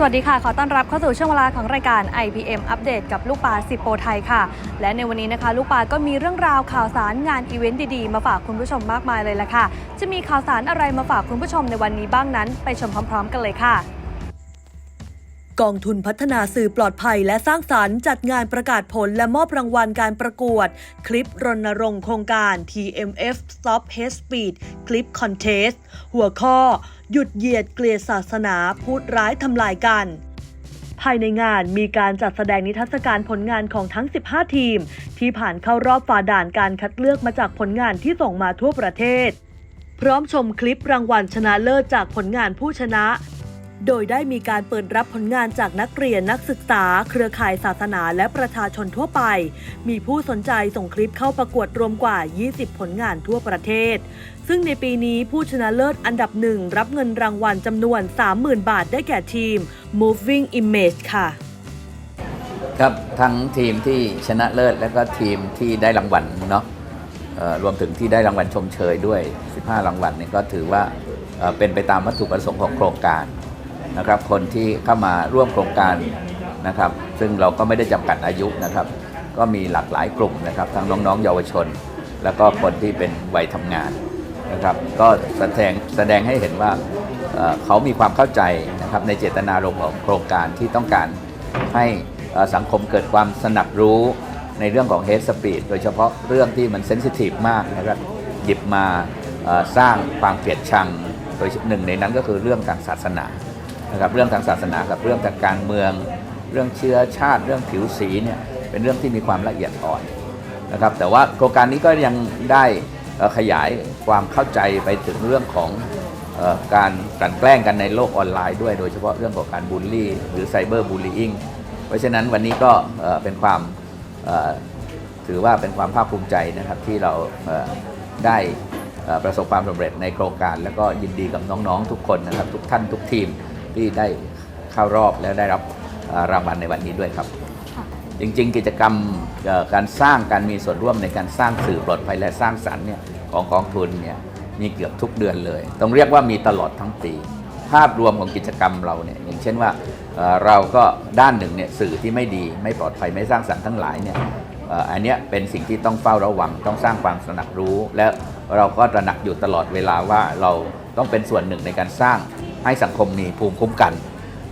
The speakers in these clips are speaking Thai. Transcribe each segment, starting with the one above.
สวัสดีค่ะ ขอต้อนรับเข้าสู่ช่วงเวลาของรายการ IPM อัปเดตกับลูกปลาสิบโปรไทยค่ะ และในวันนี้นะคะ ลูกปลาก็มีเรื่องราวข่าวสารงานอีเวนต์ดีๆ มาฝากคุณผู้ชมมากมายเลยละค่ะ จะมีข่าวสารอะไรมาฝากคุณผู้ชมในวันนี้บ้างนั้น ไปชมพร้อมๆ กันเลยค่ะกองทุนพัฒนาสื่อปลอดภัยและสร้างสารรค์จัดงานประกาศผลและมอบรางวัลการประกวด คลิปรณรงค์โครงการ TMF Stop Hate Speech คลิป Contest หัวข้อ หยุดเหยียดเกลียดศาสนาพูดร้ายทำลายกัน ภายในงานมีการจัดแสดงนิทรรศการผลงานของทั้ง 15 ทีม ที่ผ่านเข้ารอบฝ่าด่านการคัดเลือกมาจากผลงานที่ส่งมาทั่วประเทศ พร้อมชมคลิปรางวัลชนะเลิศจากผลงานผู้ชนะ โดยได้มีการเปิดรับผลงานจากนักเรียนนักศึกษา เครือข่ายศาสนาและประชาชนทั่วไป มีผู้สนใจส่งคลิปเข้าประกวดรวมกว่า 20 ผลงานทั่วประเทศ ซึ่งในปีนี้ผู้ชนะเลิศอันดับหนึ่งรับเงินรางวัลจำนวน 30,000 บาทได้แก่ทีม Moving Image ค่ะ ครับทั้งทีมที่ชนะเลิศและก็ทีมที่ได้รางวัลเนาะรวมถึงที่ได้รางวัลชมเชยด้วย 15 รางวัลนี่ก็ถือว่าเป็นไปตามวัตถุประสงค์ของโครงการ นะครับคนที่เข้ามาร่วมโครงการนะครับซึ่งเราก็ไม่ได้จำกัดอายุนะครับ ก็มีหลากหลายกลุ่มนะครับทั้งน้องๆ เยาวชน แล้วก็คนที่เป็นวัยทำงานนะครับก็แสดงแสดงให้เห็นว่าเขามีความเข้าใจนะครับในเจตนารมณ์ของโครงการที่ต้องการให้สังคมเกิดความสนับรู้ในเรื่องของ hate speech โดยเฉพาะเรื่องที่มันเซนซิทีฟมากนะครับหยิบมาสร้างความเกลียดชัง โดยหนึ่งในนั้นก็คือเรื่องทางศาสนา นะครับเรื่องทางศาสนากับเรื่องทางการเมือง เรื่องเชื้อชาติ เรื่องผิวสีเนี่ยเป็นเรื่องที่มีความละเอียดอ่อนนะครับแต่ว่าโครงการนี้ก็ยังได้ขยายความเข้าใจไปถึงเรื่องของออการกลั่นแกล้งกันในโลกออนไลน์ด้วย โดยเฉพาะเรื่องของการบูลลี่หรือไซเบอร์บูลลี่เพราะฉะนั้นวันนี้ก็เป็นความถือว่าเป็นความภาคภูมิใจนะครับที่เราได้ประสบความสำเร็จในโครงการ แล้วก็ยินดีกับน้องๆทุกคนนะครับทุกท่านทุกทีม ที่ได้เข้ารอบแล้วได้รับเอ่อรางวัลในวันนี้ด้วยครับ จริงๆ กิจกรรมเอ่อการสร้างการมีส่วนร่วมในการสร้างสื่อปลอดภัยและสร้างสรรค์เนี่ยของกองทุนเนี่ยมีเกือบทุกเดือนเลย ต้องเรียกว่ามีตลอดทั้งปี ภาพรวมของกิจกรรมเราเนี่ยอย่างเช่นว่าเอ่อเราก็ด้านหนึ่งเนี่ยสื่อที่ไม่ดีไม่ปลอดภัยไม่สร้างสรรค์ทั้งหลายเนี่ยเอ่ออันเนี้ยเป็นสิ่งที่ต้องเฝ้าระวังต้องสร้างความสนับรู้ และเราก็ตระหนักอยู่ตลอดเวลาว่าเราต้องเป็นส่วนหนึ่งในการสร้าง ให้สังคมมีภูมิคุ้มกัน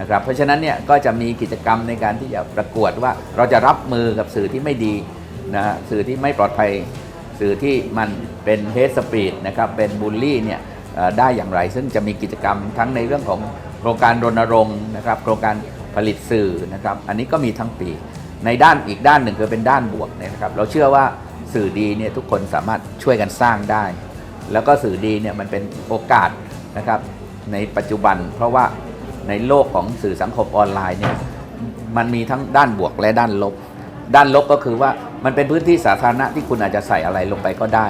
นะครับเพราะฉะนั้นเนี่ยก็จะมีกิจกรรมในการที่จะประกวดว่าเราจะรับมือกับสื่อที่ไม่ดีนะฮะสื่อที่ไม่ปลอดภัย สื่อที่มันเป็นเฮสสปีดนะครับเป็นบูลลี่เนี่ยได้อย่างไร ซึ่งจะมีกิจกรรมทั้งในเรื่องของโครงการรณรงค์นะครับโครงการผลิตสื่อนะครับอันนี้ก็มีทั้งปี ในด้านอีกด้านหนึ่งคือเป็นด้านบวกนะครับเราเชื่อว่าสื่อดีเนี่ยทุกคนสามารถช่วยกันสร้างได้ แล้วก็สื่อดีเนี่ยมันเป็นโอกาสนะครับ ในปัจจุบัน เพราะว่าในโลกของสื่อสังคมออนไลน์เนี่ยมันมีทั้งด้านบวกและด้านลบ ด้านลบก็คือว่ามันเป็นพื้นที่สาธารณะที่คุณอาจจะใส่อะไรลงไปก็ได้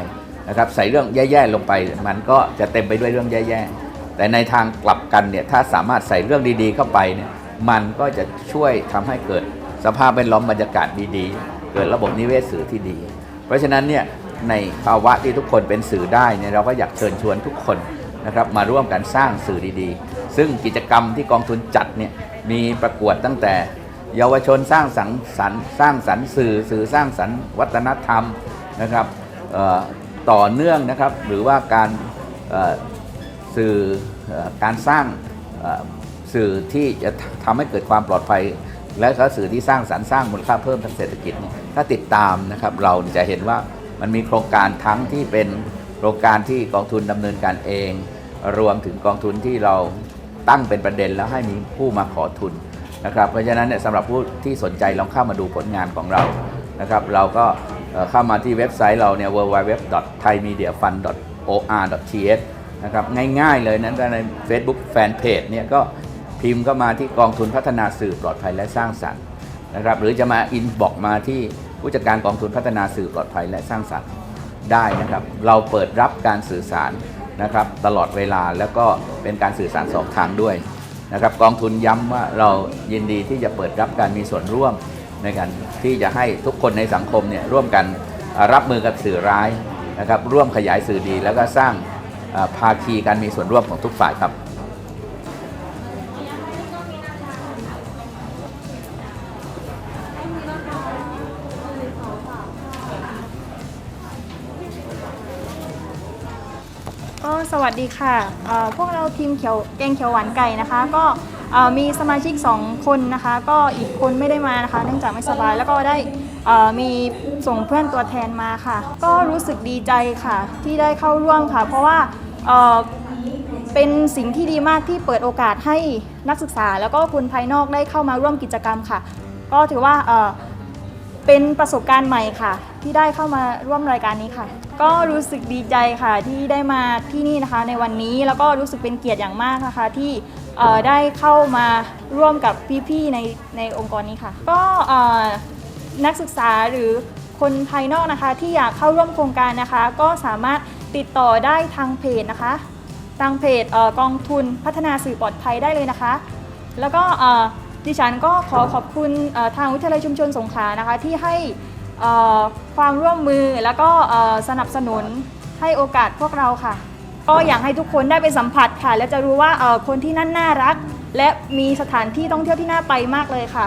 นะครับใส่เรื่องแย่ๆลงไป มันก็จะเต็มไปด้วยเรื่องแย่ๆ แต่ในทางกลับกันเนี่ยถ้าสามารถใส่เรื่องดีๆเข้าไปเนี่ยมันก็จะช่วยทำให้เกิดสภาพแวดล้อมบรรยากาศดีๆ เกิดระบบนิเวศสื่อที่ดี เพราะฉะนั้นเนี่ยในภาวะที่ทุกคนเป็นสื่อได้เนี่ยเราก็อยากเชิญชวนทุกคน นะครับมาร่วมกันสร้างสื่อดีๆ ซึ่งกิจกรรมที่กองทุนจัดเนี่ยมีประกวดตั้งแต่ เยาวชนสร้างสรรค์สรรสร้างสรรค์สื่อสื่อสร้างสรรค์วัฒนธรรมนะครับต่อเนื่องนะครับหรือว่าการสื่ออการสร้างสื่อที่จะทำให้เกิดความปลอดภัย และก็สื่อที่สร้างสรรค์สร้างมูลค่าเพิ่มทางเศรษฐกิจ ถ้าติดตามนะครับเราจะเห็นว่ามันมีโครงการทั้งที่เป็น โครงการที่กองทุนดำเนินการเอง รวมถึงกองทุนที่เราตั้งเป็นประเด็นแล้วให้มีผู้มาขอทุนนะครับ เพราะฉะนั้นเนี่ยสำหรับผู้ที่สนใจลองเข้ามาดูผลงานของเรานะครับ เราก็เอ่อเข้ามาที่เว็บไซต์เราเนี่ย www.thaimediafund.or.th นะครับง่ายๆเลยนั้นใน Facebook Fanpage เนี่ยก็พิมพ์เข้ามาที่กองทุนพัฒนาสื่อปลอดภัยและสร้างสรรค์นะครับหรือจะมาอินบอกมาที่ผู้จัดการกองทุนพัฒนาสื่อปลอดภัยและสร้างสรรค์ ได้นะครับ เราเปิดรับการสื่อสารนะครับ ตลอดเวลาแล้วก็เป็นการสื่อสารสองทางด้วยนะครับกองทุนย้ำว่าเรายินดีที่จะเปิดรับการมีส่วนร่วมในการที่จะให้ทุกคนในสังคมเนี่ยร่วมกันรับมือกับสื่อร้ายนะครับร่วมขยายสื่อดี แล้วก็สร้างภาคีการมีส่วนร่วมของทุกฝ่ายครับ สวัสดีค่ะเอ่อพวกเราทีมเขียวแกงเขียวหวานไก่นะคะ ก็เอ่อมีสมาชิก 2 คนนะคะ ก็อีกคนไม่ได้มานะคะ เนื่องจากไม่สบายแล้วก็ได้เอ่อมีส่งเพื่อนตัวแทนมาค่ะ ก็รู้สึกดีใจค่ะ ที่ได้เข้าร่วมค่ะ เพราะว่าเอ่อเป็นสิ่งที่ดีมากที่เปิดโอกาสให้นักศึกษา แล้วก็คนภายนอกได้เข้ามาร่วมกิจกรรมค่ะ ก็ถือว่าเอ่อเป็นประสบการณ์ใหม่ค่ะ ที่ได้เข้ามาร่วมรายการนี้ค่ะ ก็รู้สึกดีใจค่ะที่ได้มาที่นี่นะคะ ในวันนี้แล้วก็รู้สึกเป็นเกียรติอย่างมากนะคะที่เอ่อได้เข้ามาร่วมกับพี่ๆในในองค์กรนี้ค่ะ ก็เอ่อนักศึกษาหรือคนภายนอกนะคะ ที่อยากเข้าร่วมโครงการนะคะ ก็สามารถติดต่อได้ทางเพจนะคะ ทางเพจเอ่อกองทุนพัฒนาสื่อปลอดภัยได้เลยนะคะ แล้วก็เอ่อดิฉันก็ขอขอบคุณเอ่อทางวิทยาลัยชุมชนสงขลานะคะ ที่ให้ ความร่วมมือแล้วก็สนับสนุนให้โอกาสพวกเราค่ะ ก็อยากให้ทุกคนได้ไปสัมผัสค่ะ และจะรู้ว่าคนที่นั่นน่ารัก และมีสถานที่ท่องเที่ยวที่น่าไปมากเลยค่ะ